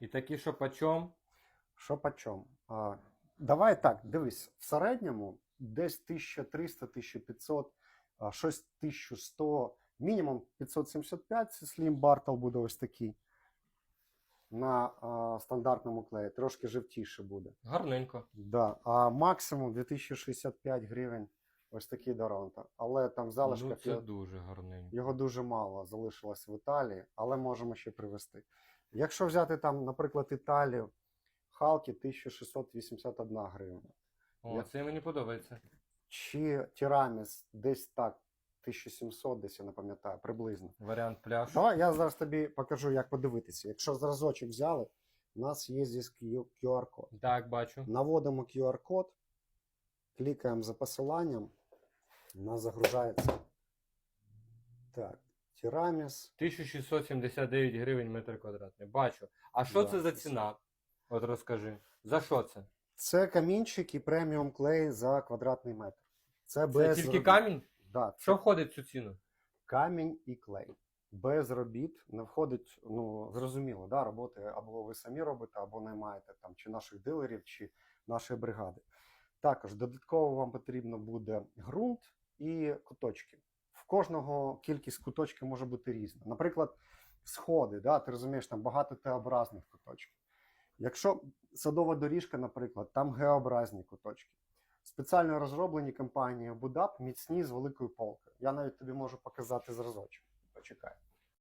І такі, що почом? Що по чому? А, давай так, дивись, в середньому десь 1300-1500, а, щось 1100, мінімум 575, це Slim Bartle буде ось такий. На а, стандартному клеї, трошки жовтіше буде. Гарненько. Да. А максимум 2065 гривень ось такий Доронто. Але там в Ну, це його, дуже гарненько. його дуже мало залишилось в Італії, але можемо ще привезти. Якщо взяти там, наприклад, Італію, Халки 1681 гривня. О, Я- це мені подобається. Чи Тіраміс десь так, 1700, десь я не пам'ятаю, приблизно. Варіант пляж. Давай я зараз тобі покажу, як подивитися. Якщо зразочок взяли, у нас є здесь QR-код. Так, бачу. Наводимо QR-код, клікаємо за посиланням, у нас загружається. Так, Тіраміс. 1679 гривень метр квадратний. Бачу. А що Да, це за це- ціна? От розкажи. За що це? Це камінчик і преміум клей за квадратний метр. Це Це без тільки робіт. камінь? Да, це Що входить в цю ціну? камінь і клей. Без робіт не входить, ну зрозуміло, да, роботи або ви самі робите, або наймаєте там чи наших дилерів, чи нашої бригади. Також додатково вам потрібно буде ґрунт і куточки. В кожного кількість куточків може бути різна. Наприклад, сходи, да, ти розумієш, там багато Т-образних куточків. Якщо садова доріжка, наприклад, там Г-образні куточки. Спеціально розроблені компанією Будап міцні з великою полкою. Я навіть тобі можу показати зразочок. Почекай.